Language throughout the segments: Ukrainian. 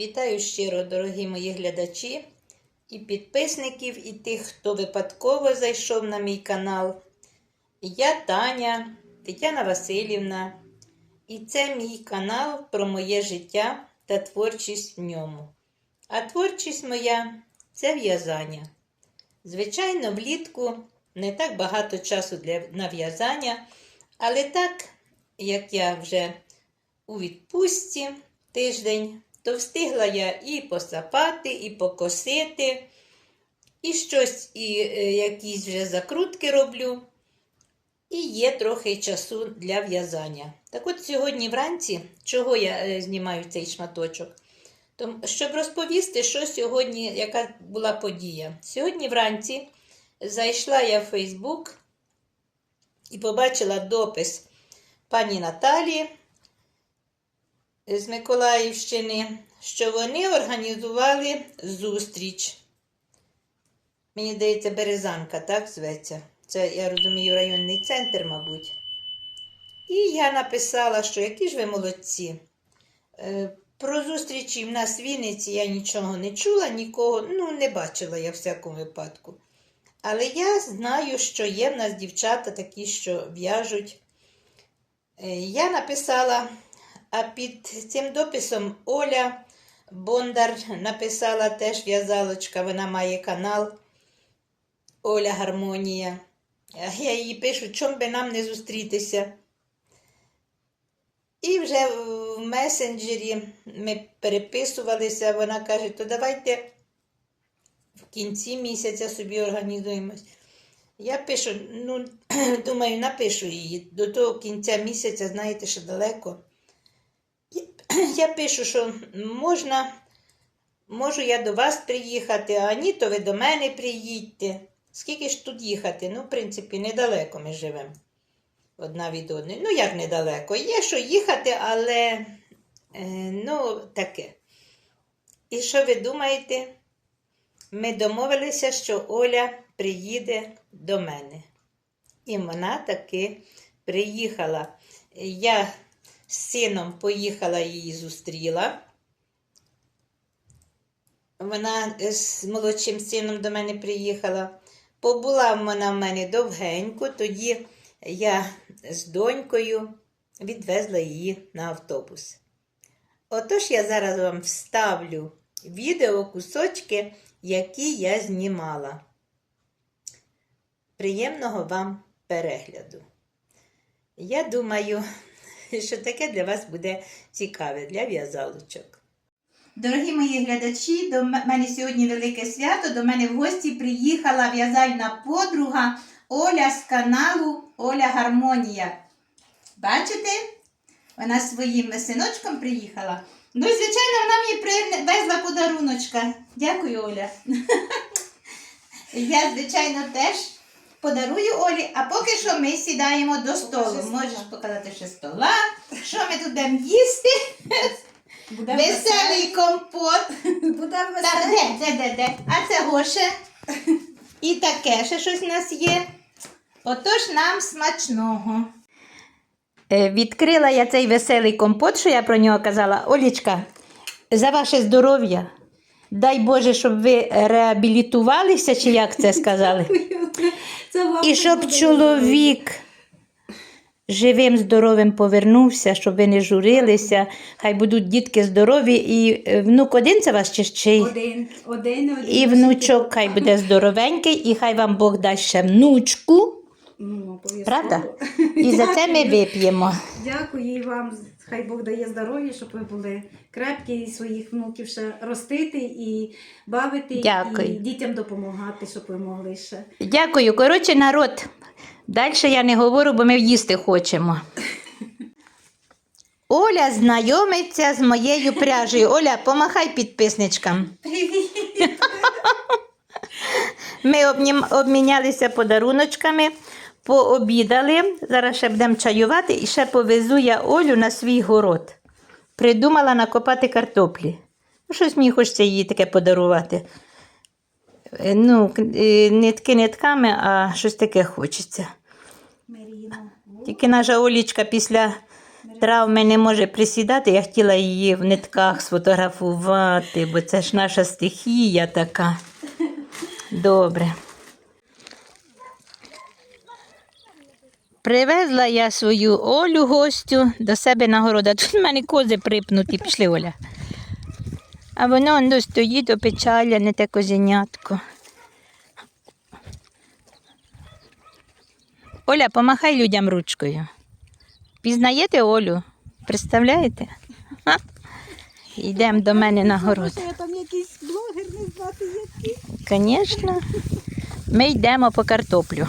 Вітаю щиро, дорогі мої глядачі і підписників, і тих, хто випадково зайшов на мій канал. Я Таня Тетяна Васильівна, і це мій канал про моє життя та творчість в ньому. А творчість моя це в'язання. Звичайно, влітку не так багато часу для нав'язання, але так, як я вже у відпустці тиждень, то встигла я і посапати, і покосити, і щось, і е, якісь вже закрутки роблю. І є трохи часу для в'язання. Так от сьогодні вранці, чого я е, знімаю цей шматочок? Тому, щоб розповісти, що сьогодні, яка була подія. Сьогодні вранці зайшла я в Фейсбук і побачила допис пані Наталі з Миколаївщини, що вони організували зустріч. Мені здається, Березанка, так зветься. Це, я розумію, районний центр, мабуть. І я написала, що які ж ви молодці. Е, Про зустрічі в нас в Вінниці я нічого не чула, нікого, ну, не бачила я всякому випадку. Але я знаю, що є в нас дівчата такі, що в'яжуть. Е, Я написала, а під цим дописом Оля Бондар написала теж в'язалочка, вона має канал Оля Гармонія. Я їй пишу, чом би нам не зустрітися. І вже в месенджері ми переписувалися, вона каже, то давайте в кінці місяця собі організуємось. Я пишу, ну, думаю, напишу її. До того кінця місяця, знаєте, що далеко. Я пишу, що можна, можу я до вас приїхати, а ні, то ви до мене приїдьте. Скільки ж тут їхати? Ну, в принципі, недалеко ми живемо одна від одної. Ну, як недалеко. Є що їхати, але е, ну, таке. І що ви думаєте? Ми домовилися, що Оля приїде до мене. І вона таки приїхала. Я з сином поїхала її зустріла. Вона з молодшим сином до мене приїхала. Побула вона в мене довгенько, тоді я з донькою відвезла її на автобус. Отож я зараз вам вставлю відео кусочки, які я знімала. Приємного вам перегляду. Я думаю, що таке для вас буде цікаве для в'язалочок. Дорогі мої глядачі, до мене сьогодні велике свято. До мене в гості приїхала в'язальна подруга Оля з каналу Оля Гармонія. Бачите? Вона своїм синочком приїхала. Ну і, звичайно, вона мені привезла подаруночка. Дякую, Оля. Я, звичайно, теж подарую Олі, а поки що ми сідаємо до столу. Можеш показати ще стола. Що ми тут будемо їсти? Буде Веселий компот. Буде Так, веселий. де, де, де, де? А це гоше. І таке ще щось у нас є. Отож нам смачного. Е, Відкрила я цей веселий компот, що я про нього казала. Олічка, за ваше здоров'я. Дай Боже, щоб ви реабілітувалися, чи як це сказали. Це І щоб чоловік живим, здоровим повернувся, щоб ви не журилися. Хай будуть дітки здорові. І е, внук один це вас чи ще? Один, один, один. І внучок хай буде здоровенький, і хай вам Бог дасть ще внучку. Ну. Правда? І за це ми вип'ємо. Дякую і вам. Хай Бог дає здоров'я, щоб ви були крепкі і своїх внуків ще ростити і бавити, Дякую. і дітям допомагати, щоб ви могли ще. Дякую. Коротше, народ. Далі я не говорю, бо ми їсти хочемо. Оля знайомиться з моєю пряжею. Оля, помахай підписничкам. Привіт! Ми обнім... обмінялися подаруночками, пообідали. Зараз ще будемо чаювати і ще повезу я Олю на свій город. Придумала накопати картоплі. Ну, щось мені хочеться їй таке подарувати. Е, Ну, е, нитки нитками, а щось таке хочеться. Маріна. Тільки наша Олічка після травми не може присідати. Я хотіла її в нитках сфотографувати, бо це ж наша стихія така. Добре. Привезла я свою Олю гостю до себе на город. Тут в мене кози припнуті, пішли Оля. А воно он стоїть опечаляне те козенятко. Оля, помахай людям ручкою. Пізнаєте Олю? Представляєте? Йдемо до мене на город. я там якийсь блогер не знати який. Звісно. Ми йдемо по картоплю.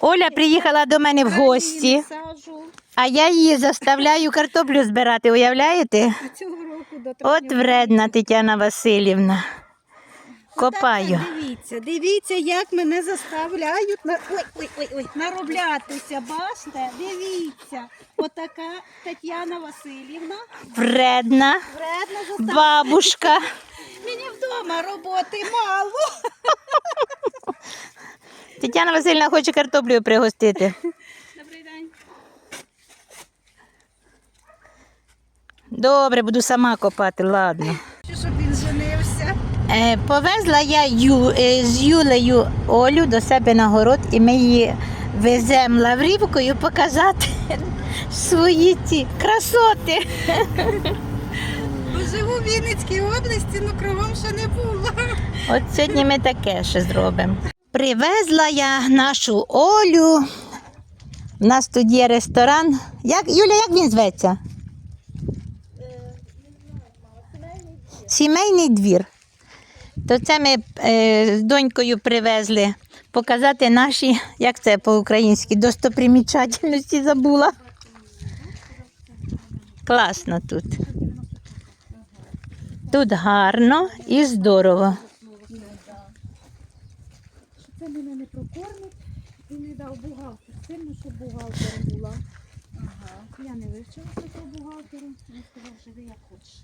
Оля приїхала до мене в гості, Сажу. а я її заставляю картоплю збирати, уявляєте? А цього року до От вредна Тетяна Васильівна. Копаю. Так, дивіться, дивіться, як мене заставляють на... ой, ой, ой, ой, нароблятися. Бачите, дивіться. Отака Тетяна Васильівна. Вредна Вредна заставляє. бабушка. Мені вдома роботи мало. Тетяна Васильівна хоче картоплею пригостити. Добрий день. Добре, буду сама копати, ладно. Щоб він женився. Е, повезла я Ю, е, з Юлею Олю до себе на город, і ми її веземо лаврівкою показати свої ці красоти. Живу в Вінницькій області, ну кругом ще не було. От сьогодні ми таке ще зробимо. Привезла я нашу Олю. У нас тут є ресторан. Як, Юля, як він зветься? Сімейний двір. То це ми е, з донькою привезли показати наші, як це по-українськи, достопримічательності забула. Класно тут. Тут гарно і здорово. Це мене не прокормить і не дав бухгалтер. Сильно, щоб бухгалтером була. Ага. Я не вивчилася про бухгалтера. Він сказав, живи як хочеш.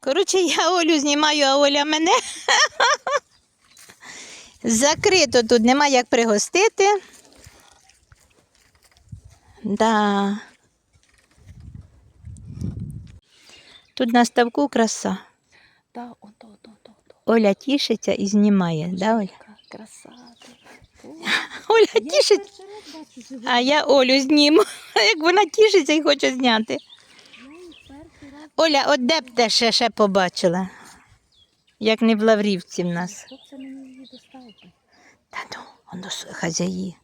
Коротше, я Олю знімаю, а Оля мене. Закрито тут нема як пригостити. Да. Тут на ставку краса. Так, ото, ото, ото. Оля тішиться і знімає, да, Оля? Краса. Оля живу. а я Олю зніму. Як вона тішиться і хоче зняти. Оля, от де б те ще, ще побачила? Як не в Лаврівці в нас. Та ну, воно хазяї.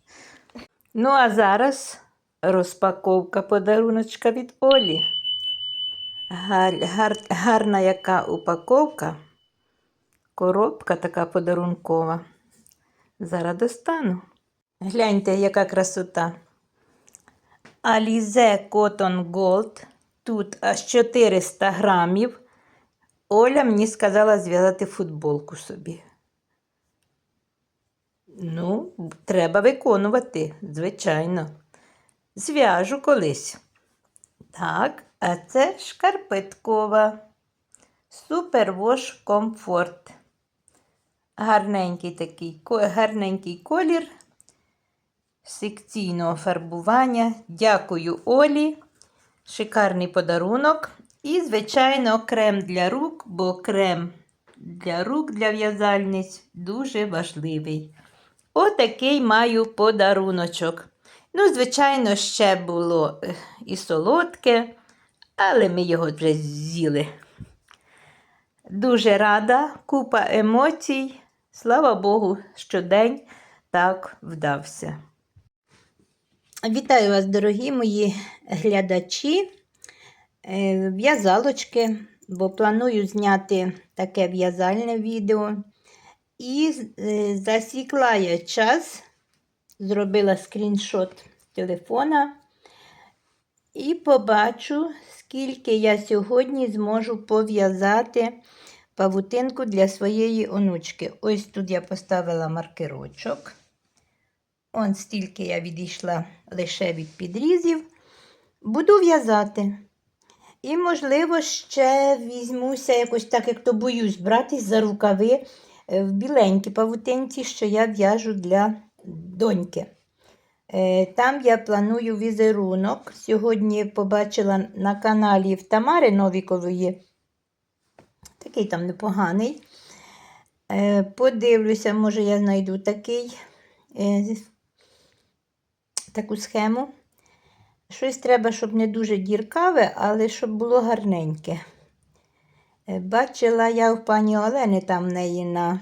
Ну, а зараз розпаковка подаруночка від Олі. Гар, гар, гарна яка упаковка. Коробка така подарункова. Зараз достану. Гляньте, яка красота. Alize Cotton Gold. Тут аж 400 грамів. Оля мені сказала зв'язати футболку собі. Ну, треба виконувати, звичайно. Зв'яжу колись. Так, а це шкарпеткова. Супервош комфорт. Гарненький такий, гарненький колір секційного фарбування. Дякую Олі. Шикарний подарунок. І, звичайно, крем для рук, бо крем для рук для в'язальниць дуже важливий. Отакий маю подаруночок. Ну, звичайно, ще було е, і солодке, але ми його вже з'їли. Дуже рада, купа емоцій. Слава Богу, що день так вдався. Вітаю вас, дорогі мої глядачі, е, в'язалочки, бо планую зняти таке в'язальне відео. І е, засікла я час, зробила скріншот телефона і побачу, скільки я сьогодні зможу пов'язати павутинку для своєї онучки. Ось тут я поставила маркерочок. Он стільки я відійшла лише від підрізів. Буду в'язати. І, можливо, ще візьмуся якось так, як то боюсь, братись за рукави е, в біленькій павутинці, що я в'яжу для доньки. Е, Там я планую візерунок. Сьогодні побачила на каналі в Тамари Новікової. Такий там непоганий. Е, Подивлюся, може я знайду такий, е, таку схему. Щось треба, щоб не дуже діркаве, але щоб було гарненьке. Е, Бачила я в пані Олени там в неї на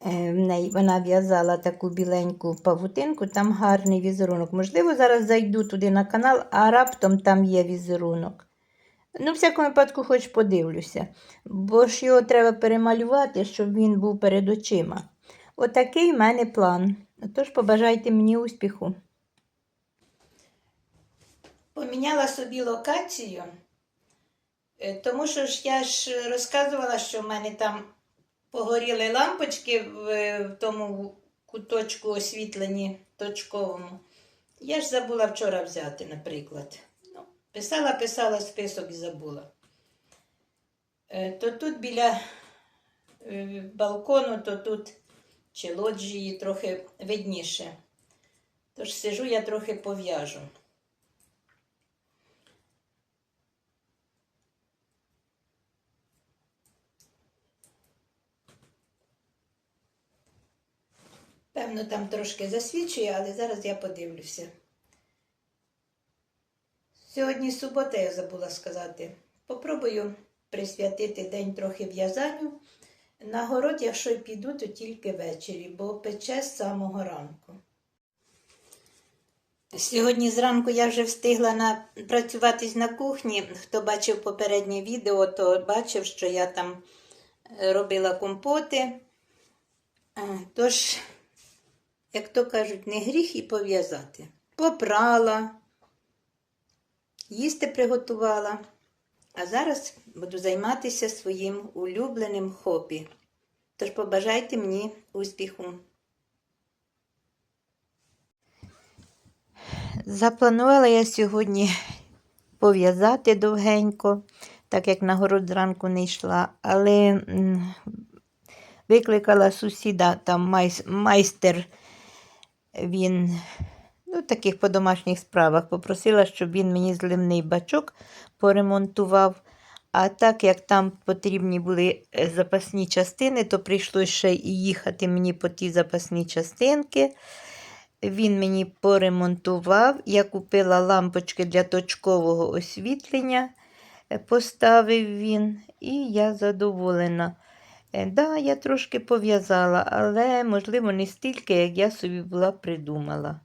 в неї вона в'язала таку біленьку павутинку, там гарний візерунок. Можливо, зараз зайду туди на канал, а раптом там є візерунок. Ну, в всякому випадку, хоч подивлюся, бо ж його треба перемалювати, щоб він був перед очима. Отакий в мене план. Тож побажайте мені успіху. Поміняла собі локацію, е, тому що ж я ж розказувала, що в мене там погоріли лампочки в, е, тому куточку освітлені точковому. Я ж забула вчора взяти, наприклад. Писала, писала список і забула. Е, То тут біля е, балкону, то тут чи лоджії трохи видніше. Тож сижу, я трохи пов'яжу. Певно, там трошки засвічує, але зараз я подивлюся. Сьогодні субота, я забула сказати. Попробую присвятити день трохи в'язанню. На город, якщо й піду, то тільки ввечері, бо пече з самого ранку. Сьогодні зранку я вже встигла на... працюватись на кухні. Хто бачив попереднє відео, то бачив, що я там е, робила компоти. Е, Тож, як то кажуть, не гріх і пов'язати. Попрала, їсти приготувала. А зараз буду займатися своїм улюбленим хобі. Тож побажайте мені успіху. Запланувала я сьогодні пов'язати довгенько, так як на город зранку не йшла, але викликала сусіда, там майстер, він ну, таких по домашніх справах, попросила, щоб він мені зливний бачок поремонтував. А так як там потрібні були е, запасні частини, то прийшлося ще і їхати мені по ті запасні частинки. Він мені поремонтував. Я купила лампочки для точкового освітлення, е, поставив він, і я задоволена. Е, Да, я трошки пов'язала, але, можливо, не стільки, як я собі була придумала.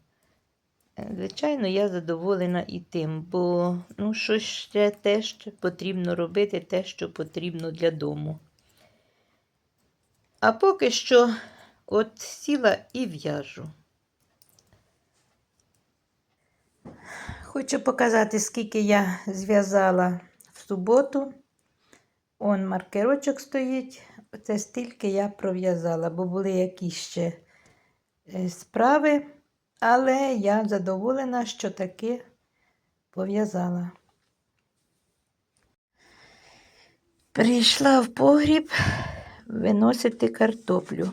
Е, Звичайно, я задоволена і тим, бо ну, щось ще теж потрібно робити, те, що потрібно для дому. А поки що от сіла і в'яжу. Хочу показати, скільки я зв'язала в суботу. Он маркерочок стоїть. Оце стільки я пров'язала, бо були якісь ще е, справи. Але я задоволена, що таки пов'язала. Прийшла в погріб виносити картоплю.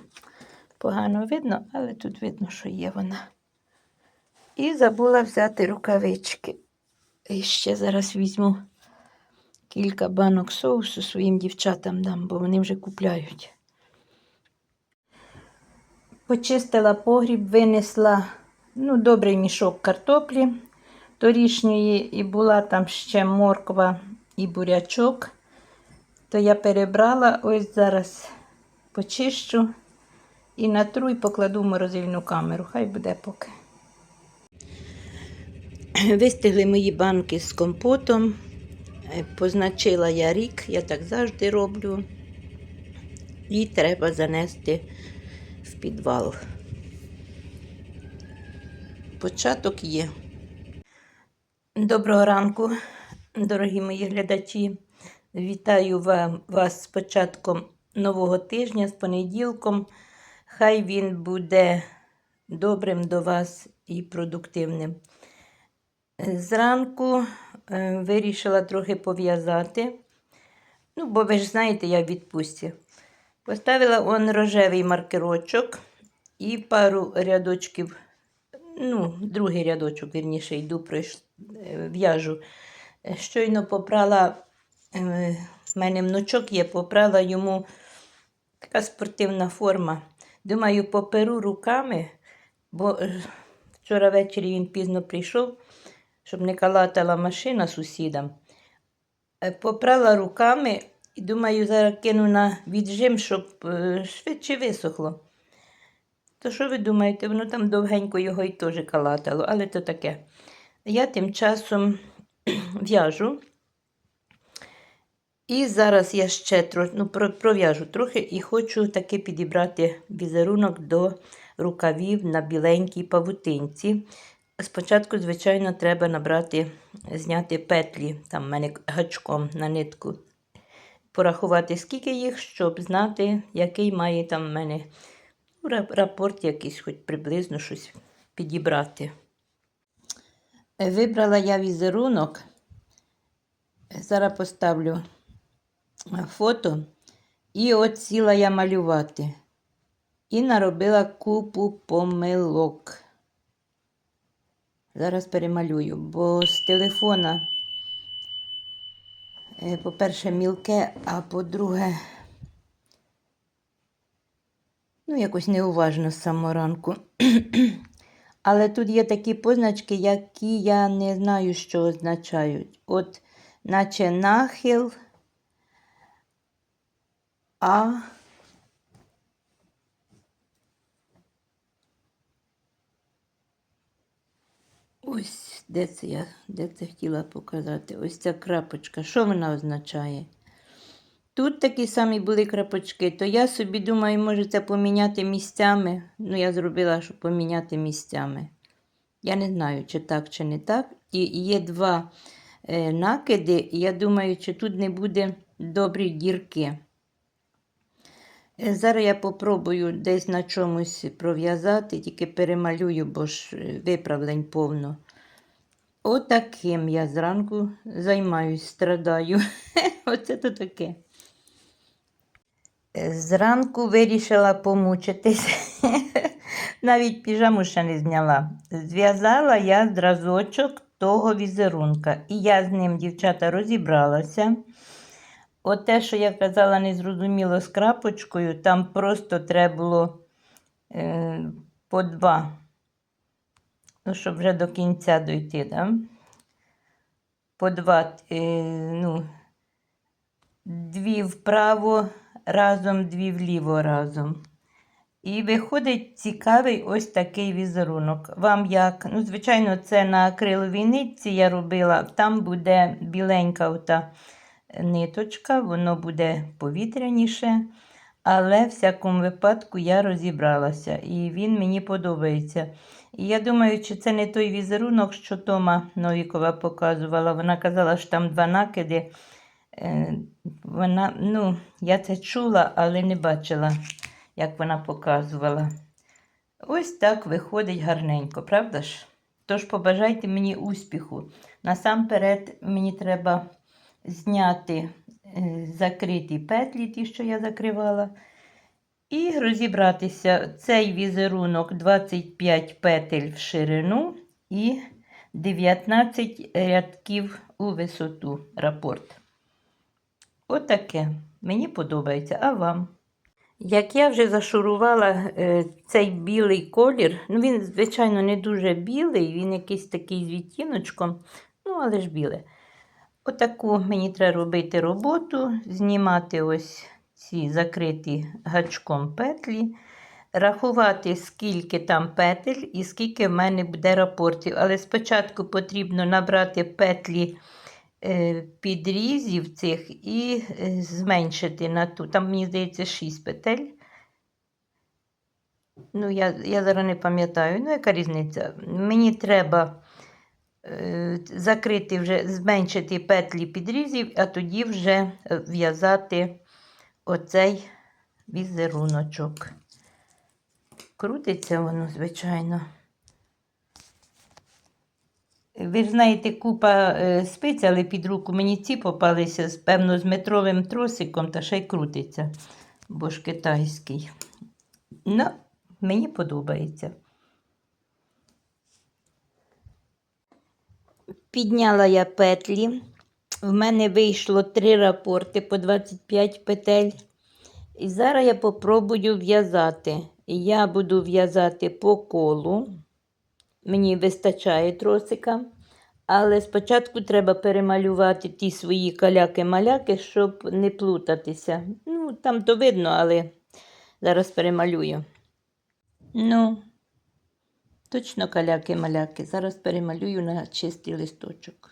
Погано видно, але тут видно, що є вона. І забула взяти рукавички. І ще зараз візьму кілька банок соусу своїм дівчатам дам, бо вони вже купляють. Почистила погріб, винесла ну, добрий мішок картоплі торішньої, і була там ще морква і бурячок. То я перебрала, ось зараз почищу і натру і покладу в морозильну камеру. Хай буде поки. Вистигли мої банки з компотом. Е, Позначила я рік, я так завжди роблю. І треба занести в підвал. Початок є. Доброго ранку, дорогі мої глядачі. Вітаю вас з початком нового тижня, з понеділком. Хай він буде добрим до вас і продуктивним. Зранку е, вирішила трохи пов'язати. Ну, бо ви ж знаєте, я в відпустці. Поставила он рожевий маркерочок і пару рядочків ну, другий рядочок, вірніше, йду, пройш... е, в'яжу. Е, Щойно попрала, е, в мене внучок є, попрала йому така спортивна форма. Думаю, поперу руками, бо вчора ввечері він пізно прийшов, щоб не калатала машина сусідам. Попрала руками і думаю, зараз кину на віджим, щоб швидше висохло. То що ви думаєте, воно там довгенько його і теж калатало, але то таке. Я тим часом в'яжу. І зараз я ще тро, ну, пров'яжу трохи і хочу таки підібрати візерунок до рукавів на біленькій павутинці. Спочатку, звичайно, треба набрати, зняти петлі, там в мене гачком на нитку, порахувати, скільки їх, щоб знати, який має там в мене рапорт якийсь, хоч приблизно щось підібрати. Вибрала я візерунок. Зараз поставлю е, фото. І от сіла я малювати. І наробила купу помилок. Зараз перемалюю, бо з телефона, е, по-перше, мілке, а по-друге, ну, якось неуважно з самого ранку. Але тут є такі позначки, які я не знаю, що означають. От, наче нахил, а. Ось, де це я, де це хотіла показати? Ось ця крапочка. Що вона означає? Тут такі самі були крапочки, то я собі думаю, може це поміняти місцями. Ну, я зробила, щоб поміняти місцями. Я не знаю, чи так, чи не так. І є два е, накиди, і я думаю, чи тут не буде добрі дірки. Е, Зараз я попробую десь на чомусь пров'язати, тільки перемалюю, бо ж е, виправлень повно. Отаким я зранку займаюсь, страдаю. Оце то таке. Зранку вирішила помучитись. Навіть піжаму ще не зняла. Зв'язала я зразочок того візерунка. І я з ним, дівчата, розібралася. От те, що я казала, незрозуміло з крапочкою, там просто треба було е, по два. Ну, щоб вже до кінця дойти, да? По два, е, ну, дві вправо разом, дві вліво разом. І виходить цікавий ось такий візерунок. Вам як? Ну, звичайно, це на акриловій нитці я робила. Там буде біленька ота ниточка, воно буде повітряніше. Але в всякому випадку я розібралася, і він мені подобається. І я думаю, чи це не той візерунок, що Тома Новікова показувала. Вона казала, що там два накиди. Е, Вона, ну, я це чула, але не бачила, як вона показувала. Ось так виходить гарненько, правда ж? Тож побажайте мені успіху. Насамперед, мені треба зняти е, закриті петлі, ті, що я закривала, і розібратися. Цей візерунок 25 петель в ширину і 19 рядків у висоту рапорт. Отаке. Мені подобається, а вам? Як я вже зашурувала е, цей білий колір, ну він, звичайно, не дуже білий, він якийсь такий з відтіночком, ну, але ж біле. Отаку мені треба робити роботу, знімати ось ці закриті гачком петлі, рахувати, скільки там петель і скільки в мене буде рапортів. Але спочатку потрібно набрати петлі підрізів цих і е, зменшити на ту. Там, мені здається, 6 петель. Ну, я, я зараз не пам'ятаю, ну яка різниця? Мені треба е, закрити вже, зменшити петлі підрізів, а тоді вже е, в'язати оцей візеруночок. Крутиться воно, звичайно. Ви ж знаєте, купа е, спиць, але під руку мені ці попалися, певно, з метровим тросиком, та ще й крутиться, бо ж китайський. Ну, мені подобається. Підняла я петлі. В мене вийшло три рапорти по 25 петель. І зараз я попробую в'язати. Я буду в'язати по колу. Мені вистачає тросика. Але спочатку треба перемалювати ті свої каляки-маляки, щоб не плутатися. Ну, там то видно, але зараз перемалюю. Ну, точно каляки-маляки. Зараз перемалюю на чистий листочок.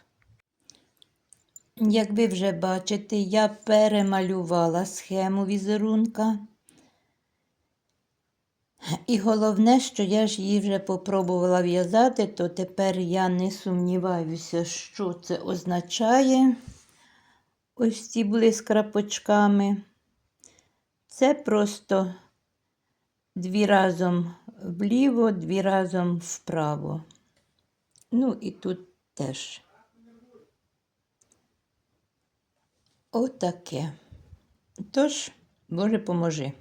Як ви вже бачите, я перемалювала схему візерунка. І головне, що я ж її вже попробувала в'язати, то тепер я не сумніваюся, що це означає. Ось ці були з крапочками. Це просто дві разом вліво, дві разом вправо. Ну і тут теж. Отаке. Тож, Боже, поможи.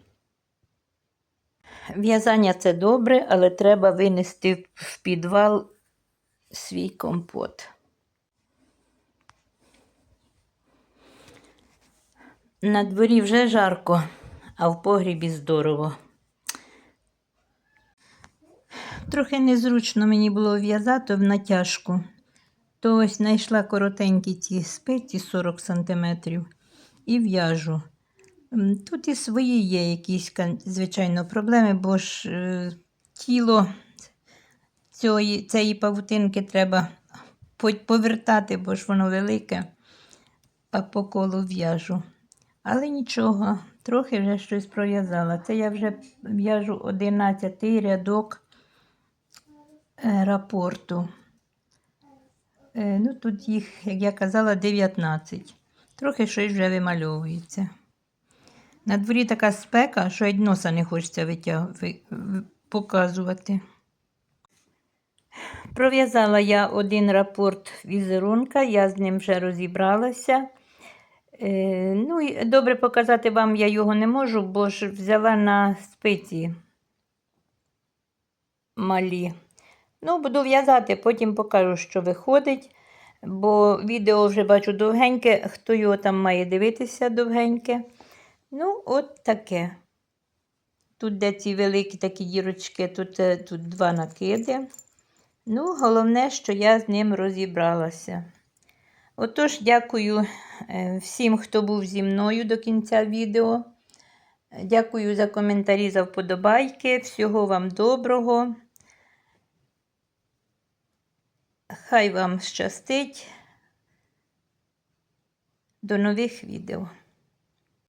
В'язання це добре, але треба винести в підвал свій компот. На дворі вже жарко, а в погрібі здорово. Трохи незручно мені було в'язати в натяжку. То ось знайшла коротенькі ті спиці 40 см і в'яжу. Тут і свої є якісь, звичайно, проблеми, бо ж е, тіло цієї, цієї павутинки треба повертати, бо ж воно велике, а по колу в'яжу. Але нічого, трохи вже щось пров'язала. Це я вже в'яжу 11 рядок е, рапорту. Е, Ну, тут їх, як я казала, 19. Трохи щось вже вимальовується. На дворі така спека, що й носа не хочеться витяг... ви- показувати. Пров'язала я один рапорт візерунка, я з ним вже розібралася. Е, ну, добре показати вам я його не можу, бо ж взяла на спиці малі. Ну, буду в'язати, потім покажу, що виходить. Бо відео вже бачу довгеньке, хто його там має дивитися довгеньке. Ну, от таке. Тут де ці великі такі дірочки, тут, е, тут два накиди. Ну, головне, що я з ним розібралася. Отож, дякую е, всім, хто був зі мною до кінця відео. Дякую за коментарі, за вподобайки. Всього вам доброго. Хай вам щастить. До нових відео.